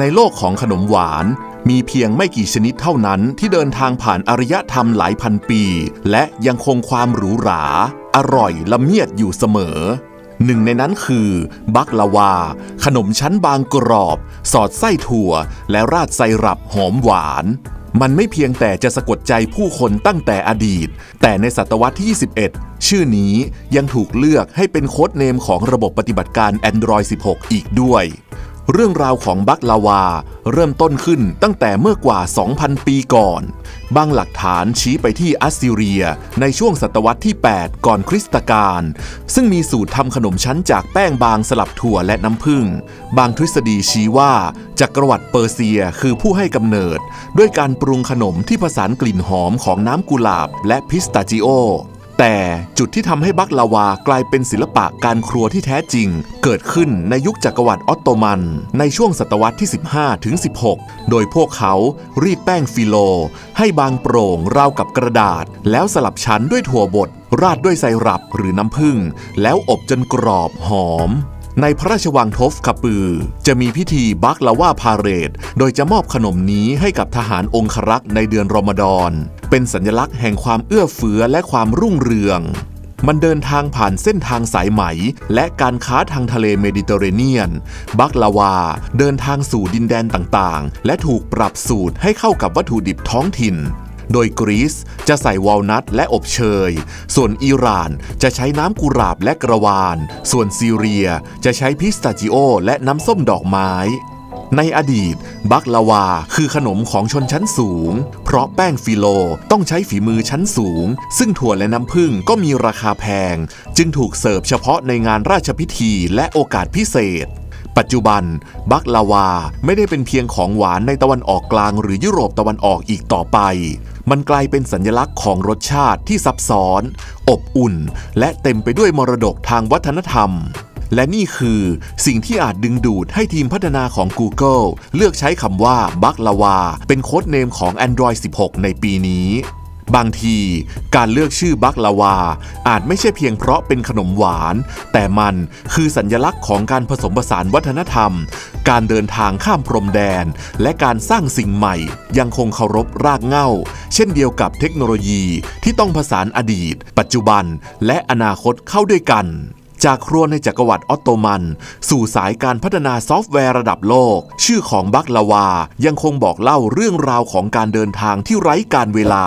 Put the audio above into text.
ในโลกของขนมหวาน มีเพียงไม่กี่ชนิดเท่านั้นที่เดินทางผ่านอารยธรรมหลายพันปี และยังคงความหรูหรา อร่อยละเมียดอยู่เสมอ หนึ่งในนั้นคือ บักลาวา ขนมชั้นบางกรอบ สอดไส้ถั่ว และราดไซรัปหอมหวานมันไม่เพียงแต่จะสะกดใจผู้คนตั้งแต่อดีต แต่ในศตวรรษที่ 21 ชื่อนี้ยังถูกเลือกให้เป็นโค้ดเนมของระบบปฏิบัติการ Android 16 อีกด้วย เรื่องราวของบักลาวาเริ่มต้นขึ้นตั้งแต่เมื่อกว่า 2,000 ปีก่อน บางหลักฐานชี้ไปที่อัสซีเรียในช่วงศตวรรษที่ 8 ก่อนคริสตกาล ซึ่งมีสูตรทำขนมชั้นจากแป้งบางสลับถั่วและน้ำผึ้ง บางทฤษฎีชี้ว่าจักรวรรดิเปอร์เซียคือผู้ให้กำเนิด ด้วยการปรุงขนมที่ผสานกลิ่นหอมของน้ำกุหลาบและพิสตาชิโอ แต่จุดที่ทำให้บักลาวากลายเป็นศิลปะการครัวที่แท้จริง เกิดขึ้นในยุคจักรวรรดิออตโตมัน ในช่วงศตวรรษที่ 15 ถึง 16 โดยพวกเขารีดแป้งฟิโล ให้บางโปร่งราวกับกระดาษ แล้วสลับชั้นด้วยถั่วบดราดด้วยไซรัปหรือน้ำผึ้งแล้วอบจนกรอบหอมในพระราชวังทฟคาปือ จะมีพิธีบักลาว่าพาเรด โดยจะมอบขนมนี้ให้กับทหารองครักษ์ในเดือนรอมฎอน เป็นสัญลักษณ์แห่งความเอื้อเฟื้อและความรุ่งเรือง มันเดินทางผ่านเส้นทางสายไหม และการค้าทางทะเลเมดิเตอร์เรเนียน บักลาวา เดินทางสู่ดินแดนต่างๆ และถูกปรับสูตรให้เข้ากับวัตถุดิบท้องถิ่นโดยกรีซจะใส่วอลนัทและอบเชย ส่วนอิหร่านจะใช้น้ำกุหลาบและกระวาน ส่วนซีเรียจะใช้พิสตาชิโอและน้ำส้มดอกไม้ ในอดีต บักลาวาคือขนมของชนชั้นสูง เพราะแป้งฟิโลต้องใช้ฝีมือชั้นสูง ซึ่งถั่วและน้ำผึ้งก็มีราคาแพง จึงถูกเสิร์ฟเฉพาะในงานราชพิธีและโอกาสพิเศษปัจจุบัน บักลาวาไม่ได้เป็นเพียงของหวานในตะวันออกกลางหรือยุโรปตะวันออกอีกต่อไป มันกลายเป็นสัญลักษณ์ของรสชาติที่ซับซ้อน อบอุ่น และเต็มไปด้วยมรดกทางวัฒนธรรม และนี่คือสิ่งที่อาจดึงดูดให้ทีมพัฒนาของ Google เลือกใช้คำว่าบักลาวาเป็นโค้ดเนมของ Android 16 ในปีนี้บางทีการเลือกชื่อบักลาวา อาจไม่ใช่เพียงเพราะเป็นขนมหวาน แต่มันคือสัญญลักษณ์ของการผสมผสานวัฒนธรรม การเดินทางข้ามพรมแดน และการสร้างสิ่งใหม่ ยังคงเคารพรากเหง้า เช่นเดียวกับเทคโนโลยีที่ต้องผสานอดีต ปัจจุบัน และอนาคตเข้าด้วยกัน จากครัวในจักรวรรดิออตโตมัน สู่สายการพัฒนาซอฟต์แวร์ระดับโลก ชื่อของบัคลาวายังคงบอกเล่าเรื่องราวของการเดินทางที่ไร้การเวลา